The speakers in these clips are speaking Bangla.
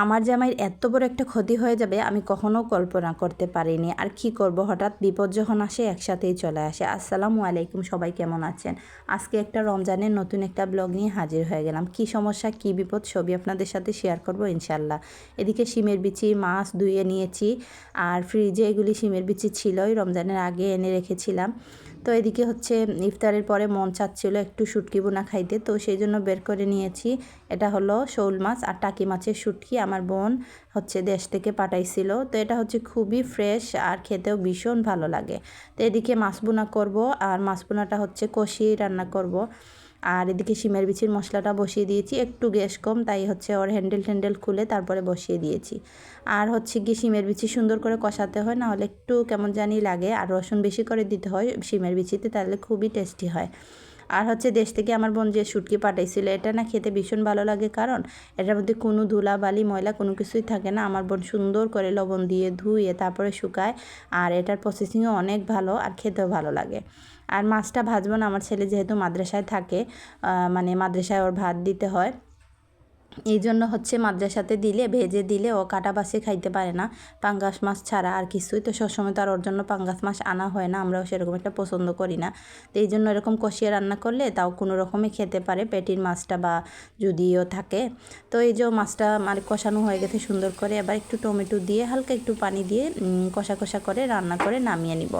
আমার জামাইয়ের এত বড় একটা ক্ষতি হয়ে যাবে, আমি কখনো কল্পনা করতে পারিনি। আর কি করব? হঠাৎ বিপদ যখন আসে, একসাথেই চলে আসে। আসসালামু আলাইকুম, সবাই কেমন আছেন? আজকে একটা রমজানের নতুন একটা ব্লগ নিয়ে হাজির হয়ে গেলাম। কি সমস্যা, কি বিপদ, সবই আপনাদের সাথে শেয়ার করব ইনশাল্লাহ এদিকে শিমের বিচি, মাছ ধুয়ে নিয়েছি। আর ফ্রিজে এগুলি শিমের বিচি ছিলই, রমজানের আগে এনে রেখেছিলাম। তো এদিকে হচ্ছে ইফতারের পরে মন চাচ্ছিল একটু শুটকি বোনা খাইতে, তো সেই জন্য বের করে নিয়েছি। এটা হলো শোল মাছ আর টাকি মাছের শুটকি আমার বোন হচ্ছে দেশ থেকে পাঠাইছিল। তো এটা হচ্ছে খুবই ফ্রেশ আর খেতেও ভীষণ ভালো লাগে। তো এদিকে মাছ বোনা করব আর মাছ বোনাটা হচ্ছে কষিয়ে রান্না করব। আর এদিকে সিমের বিচির মশলাটা বসিয়ে দিয়েছি, একটু গ্যাস কম, তাই হচ্ছে ওর হ্যান্ডেল ট্যান্ডেল খুলে তারপরে বসিয়ে দিয়েছি। আর হচ্ছে গিয়ে সিমের বিচি সুন্দর করে কষাতে হয় না হলে একটু কেমন জানি লাগে, আর রসুন বেশি করে দিতে হয় সিমের বিচিতে, তাহলে খুবই টেস্টি হয়। আর হচ্ছে দেশ থেকে আমার বোন যে শুটকি পাঠাইছিল, এটা না খেতে ভীষণ ভালো লাগে। কারণ এটার মধ্যে কোনো ধুলা বালি ময়লা কোনো কিছুই থাকে না। আমার বোন সুন্দর করে লবণ দিয়ে ধুয়ে তারপরে শুকায় আর এটার প্রসেসিংও অনেক ভালো আর খেতেও ভালো লাগে। আর মাছটা ভাজবো না, আমার ছেলে যেহেতু মাদ্রাসায় থাকে মানে মাদ্রাসায় ওর ভাত দিতে হয়। এই জন্য হচ্ছে মাদ্রাসাতে দিলে, ভেজে দিলে ও কাটা বাসে খাইতে পারে না। পাঙ্গাস মাছ ছাড়া আর কিছুই। তো সবসময় তো আর ওর জন্য পাঙ্গাস মাছ আনা হয় না, আমরাও সেরকম একটা পছন্দ করি না। তো এই জন্য এরকম কষিয়ে রান্না করলে তাও কোনো রকমই খেতে পারে পেটির মাছটা বা যদিও থাকে। তো এই যে মাছটা মানে কষানো হয়ে গেছে সুন্দর করে, এবার একটু টমেটো দিয়ে হালকা একটু পানি দিয়ে কষা কষা করে রান্না করে নামিয়ে নিব।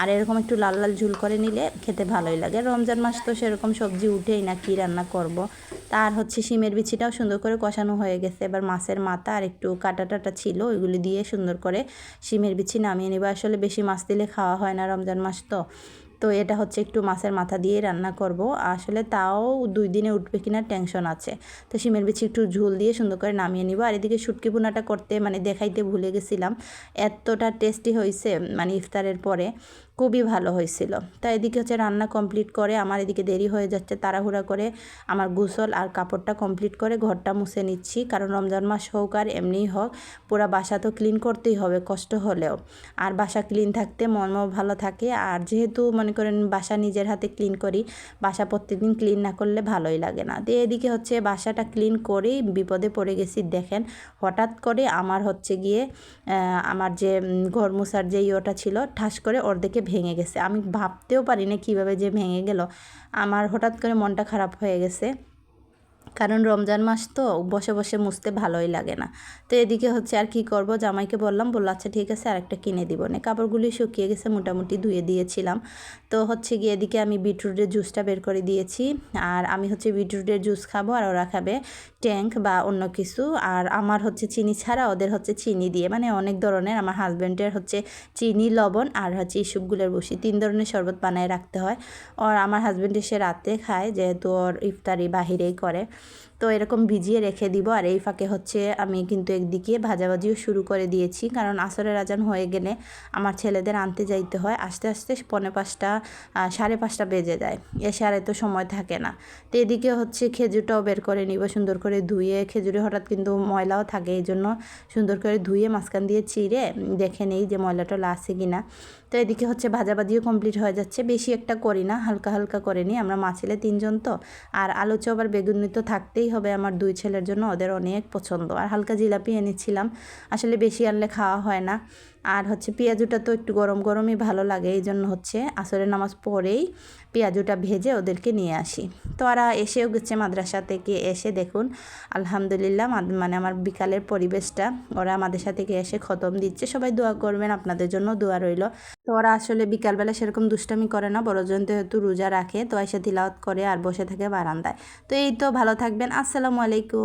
আর এরকম একটু লাল লাল ঝুল করে নিলে খেতে ভালোই লাগে। রমজান মাস তো সেরকম সবজি উঠেই না, কি রান্না করব। তার হচ্ছে শিমের বিচিটাও সুন্দর করে কষানো হয়ে গেছে। এবার মাছের মাথা আর একটু কাটা টাটা ছিল, ওইগুলি দিয়ে সুন্দর করে শিমের বিচি নামিয়ে নেব। আসলে বেশি মাছ দিলে খাওয়া হয় না রমজান মাস তো। তো এটা হচ্ছে একটু মাছের মাথা দিয়ে রান্না করব। আসলে তাও দুই দিনে উঠবে কিনা টেনশন আছে। তো শিমের বিচি একটু ঝোল দিয়ে সুন্দর করে নামিয়ে নিব। আর এদিকে শুটকি বোনাটা করতে মানে দেখাইতে ভুলে গেছিলাম। এতটা টেস্টি হয়েছে মানে ইফতারের পরে। খুবই ভালো হয়েছিল। তা এদিকে হচ্ছে রান্না কমপ্লিট করে আমার এদিকে দেরি হয়ে যাচ্ছে, তাড়াহুড়া করে আমার গোসল আর কাপড়টা কমপ্লিট করে ঘরটা মুছে নিচ্ছি। কারণ রমজান মাস হোক আর এমনিই হোক, পুরা বাসা তো ক্লিন করতেই হবে, কষ্ট হলেও। আর বাসা ক্লিন থাকতে মনও ভালো থাকে। আর যেহেতু মনে করেন বাসা নিজের হাতে ক্লিন করি, বাসা প্রত্যেকদিন ক্লিন না করলে ভালোই লাগে না। তো এদিকে হচ্ছে বাসাটা ক্লিন করেই বিপদে পড়ে গেছি, দেখেন। হঠাৎ করে আমার হচ্ছে গিয়ে আমার যে ঘর মোছার যে ইয়েটা ছিল, ঠাস করে অর্ধেকে ভেঙে গেছে। আমি ভাবতেও পারি না কীভাবে যে ভেঙে গেল। আমার হঠাৎ করে মনটা খারাপ হয়ে গেছে। কারণ রমজান মাস তো বসে বসে মুছতে ভালোই লাগে না। তো এদিকে হচ্ছে আর কি করব? জামাইকে বললাম, বলল আচ্ছা ঠিক আছে আর একটা কিনে দিব। না, কাপড়গুলি শুকিয়ে গেছে, মোটামুটি ধুয়ে দিয়েছিলাম। তো হচ্ছে গিয়ে এদিকে আমি বিটরুটের জুসটা বের করে দিয়েছি। আর আমি হচ্ছে বিটরুটের জুস খাব আর ওরা খাবে ট্যাঙ্ক বা অন্য কিছু। আর আমার হচ্ছে চিনি ছাড়া ওদের হচ্ছে চিনি দিয়ে মানে অনেক ধরনের আমার হাজব্যান্ডের হচ্ছে চিনি, লবণ আর হচ্ছে ইসুপগুলোর বসি তিন ধরনের শরবত বানায় রাখতে হয়। আর আমার হাজব্যান্ড এসে রাতে খায়, যেহেতু ওর ইফতারি বাহিরেই করে। তো এরকম ভিজিয়ে রেখে দিব। আর এই ফাঁকে হচ্ছে আমি কিন্তু একদিকে ভাজাভাজিও শুরু করে দিয়েছি। কারণ আসরের আজান হয়ে গেলে আমার ছেলেদের আনতে যাইতে হয়। আস্তে আস্তে পনে পাঁচটা সাড়ে পাঁচটা বেজে যায়। এসে আর এত সময় থাকে না। তো এদিকে হচ্ছে খেজুরটাও বের করে নিব সুন্দর করে ধুয়ে। খেজুরে হঠাৎ কিন্তু ময়লাও থাকে এই জন্য সুন্দর করে ধুয়ে মাঝখান দিয়ে চিড়ে দেখে নেই যে ময়লাটা আছে কি না তো এদিকে হচ্ছে ভাজাভাজিও কমপ্লিট হয়ে যাচ্ছে। বেশি একটা করি না, হালকা হালকা করে নিই। আমরা মা ছেলে তিনজন তো। আর আলু চপ আর বেগুনি তো থাকতেই হবে আমার দুই ছেলের জন্য, ওদের অনেক পছন্দ। আর হালকা জিলাপি এনেছিলাম। আসলে বেশি আনলে খাওয়া হয় না। আর হচ্ছে পেঁয়াজুটা তো একটু গরম গরমই ভালো লাগে এই জন্য হচ্ছে আসরের নামাজ পরেই পেঁয়াজুটা ভেজে ওদেরকে নিয়ে আসি। তো ওরা এসেও গেছে মাদ্রাসা থেকে এসে দেখুন, আলহামদুলিল্লাহ মানে আমার বিকালের পরিবেশটা, ওরা মাদ্রাসা থেকে এসে খতম দিচ্ছে, সবাই দোয়া করবেন, আপনাদের জন্য দোয়া রইল। তো ওরা আসলে বিকালবেলা সেরকম দুষ্টামি করে না, বড়জন যেহেতু রোজা রাখে, তো এসে তিলাওয়াত করে আর বসে থাকে বারান্দায়। তো এই তো ভালো থাকবেন, আসসালামু আলাইকুম।